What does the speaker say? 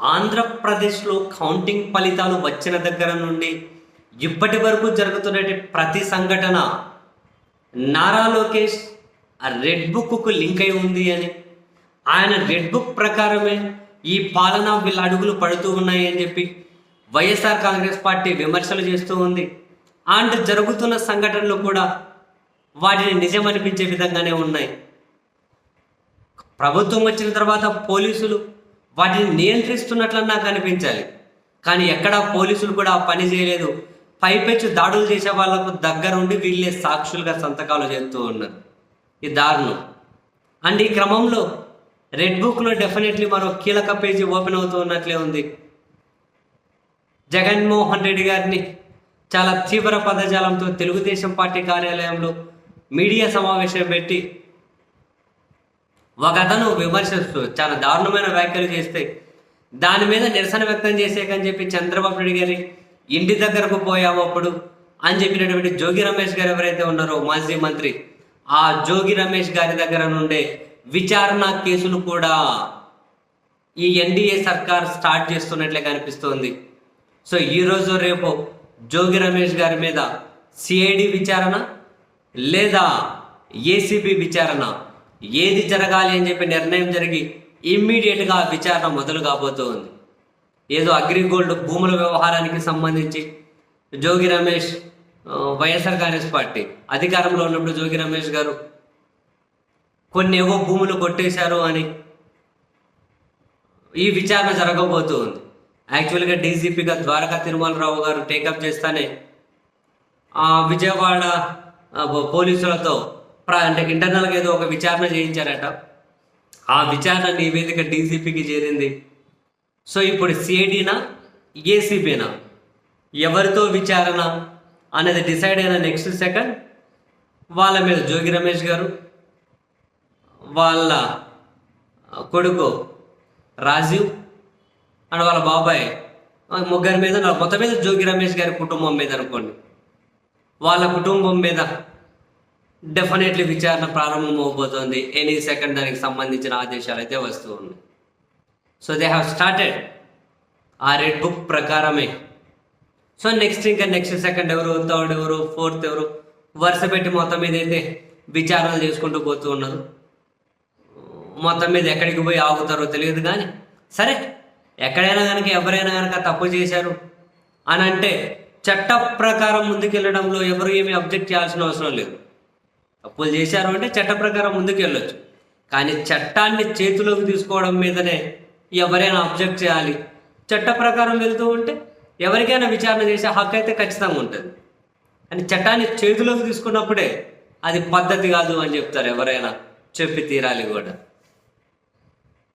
ఆంధ్రప్రదేశ్లో కౌంటింగ్ ఫలితాలు వచ్చిన దగ్గర నుండి ఇప్పటి వరకు జరుగుతున్న ప్రతి సంఘటన Nara Lokesh red book link అయి ఉంది అని. ఆయన రెడ్ బుక్ ప్రకారమే ఈ పాలన వీళ్ళ అడుగులు పడుతూ ఉన్నాయి అని చెప్పి వైఎస్ఆర్ కాంగ్రెస్ పార్టీ విమర్శలు చేస్తూ ఉంది. అండ్ జరుగుతున్న సంఘటనలు కూడా వాటిని నిజం అనిపించే విధంగానే ఉన్నాయి. ప్రభుత్వం వచ్చిన తర్వాత పోలీసులు వాటిని నియంత్రిస్తున్నట్లన్నా కనిపించాలి. కానీ ఎక్కడా పోలీసులు కూడా పని చేయలేదు. పైపెచ్చు దాడులు చేసే వాళ్ళకు దగ్గరుండి వీళ్ళే సాక్షులుగా సంతకాలు చేస్తూ ఉన్నారు. ఈ దారుణం. అండ్ ఈ క్రమంలో రెడ్ బుక్లో డెఫినెట్లీ మరో కీలక పేజీ ఓపెన్ అవుతూ ఉన్నట్లే ఉంది. జగన్మోహన్ రెడ్డి గారిని చాలా తీవ్ర పదజాలంతో తెలుగుదేశం పార్టీ కార్యాలయంలో మీడియా సమావేశం పెట్టి ఒక అతను విమర్శిస్తూ చాలా దారుణమైన వ్యాఖ్యలు చేస్తే దాని మీద నిరసన వ్యక్తం చేసేకని చెప్పి చంద్రబాబు నాయుడు గారి ఇంటి దగ్గరకు పోయాము అప్పుడు అని చెప్పినటువంటి జోగి రమేష్ గారు ఎవరైతే ఉన్నారో మాజీ మంత్రి ఆ జోగి రమేష్ గారి దగ్గర నుండే విచారణ కేసులు కూడా ఈ ఎన్డీఏ సర్కార్ స్టార్ట్ చేస్తున్నట్లే కనిపిస్తోంది. సో ఈరోజు రేపు జోగి రమేష్ గారి మీద సిఐడి విచారణ లేదా ఏసీబీ విచారణ? ఏది జరగాలి అని చెప్పి నిర్ణయం జరిగి ఇమ్మీడియట్గా విచారణ మొదలు కాబోతోంది. ఏదో అగ్రిగోల్డ్ భూముల వ్యవహారానికి సంబంధించి జోగి రమేష్ వైఎస్ఆర్ కాంగ్రెస్ పార్టీ అధికారంలో ఉన్నప్పుడు జోగి రమేష్ గారు కొన్ని ఏవో భూములు కొట్టేశారు అని ఈ విచారణ జరగబోతుంది. యాక్చువల్గా డీజీపీగా ద్వారకా తిరుమలరావు గారు టేకప్ చేస్తానే ఆ విజయవాడ పోలీసులతో అంటే ఇంటర్నల్గా ఏదో ఒక విచారణ చేయించారట. ఆ విచారణ నివేదిక డీజీపీకి చేరింది. సో ఇప్పుడు సిఐడినా ఏసీబీనా ఎవరితో విచారణ అనేది డిసైడ్ అయిన నెక్స్ట్ సెకండ్ వాళ్ళ మీద జోగి రమేష్ గారు వాళ్ళ కొడుకు రాజీవ్ అండ్ వాళ్ళ బాబాయ్ ముగ్గురి మీద మొత్తం మీద జోగి రమేష్ గారి కుటుంబం మీద అనుకోండి. వాళ్ళ కుటుంబం మీద డెఫినెట్లీ విచారణ ప్రారంభం అవబోతోంది. ఎనీ సెకండ్ దానికి సంబంధించిన ఆదేశాలు అయితే వస్తూ ఉన్నాయి. సో దే హ్యావ్ స్టార్టెడ్ ఆ రెడ్ బుక్ ప్రకారమే. సో నెక్స్ట్ ఇంకా నెక్స్ట్ సెకండ్ ఎవరు థర్డ్ ఎవరు ఫోర్త్ ఎవరు వరుస పెట్టి మొత్తం మీద అయితే విచారణలు చేసుకుంటూ పోతూ ఉన్నారు. మొత్తం మీద ఎక్కడికి పోయి ఆగుతారో తెలియదు కానీ సరే ఎక్కడైనా కనుక ఎవరైనా కనుక తప్పు చేశారు అని అంటే చట్ట ప్రకారం ముందుకెళ్ళడంలో ఎవరు ఏమీ అబ్జెక్ట్ చేయాల్సిన అవసరం లేదు. తప్పులు చేశారు అంటే చట్ట ప్రకారం ముందుకు వెళ్ళొచ్చు కానీ చట్టాన్ని చేతిలోకి తీసుకోవడం మీదనే ఎవరైనా అబ్జెక్ట్ చేయాలి. చట్ట ప్రకారం వెళ్తూ ఉంటే ఎవరికైనా విచారణ చేసే హక్కు అయితే ఖచ్చితంగా ఉంటుంది. అని చట్టాన్ని చేతిలోకి తీసుకున్నప్పుడే అది పద్ధతి కాదు అని చెప్తారు ఎవరైనా. చెప్పి తీరాలి కూడా.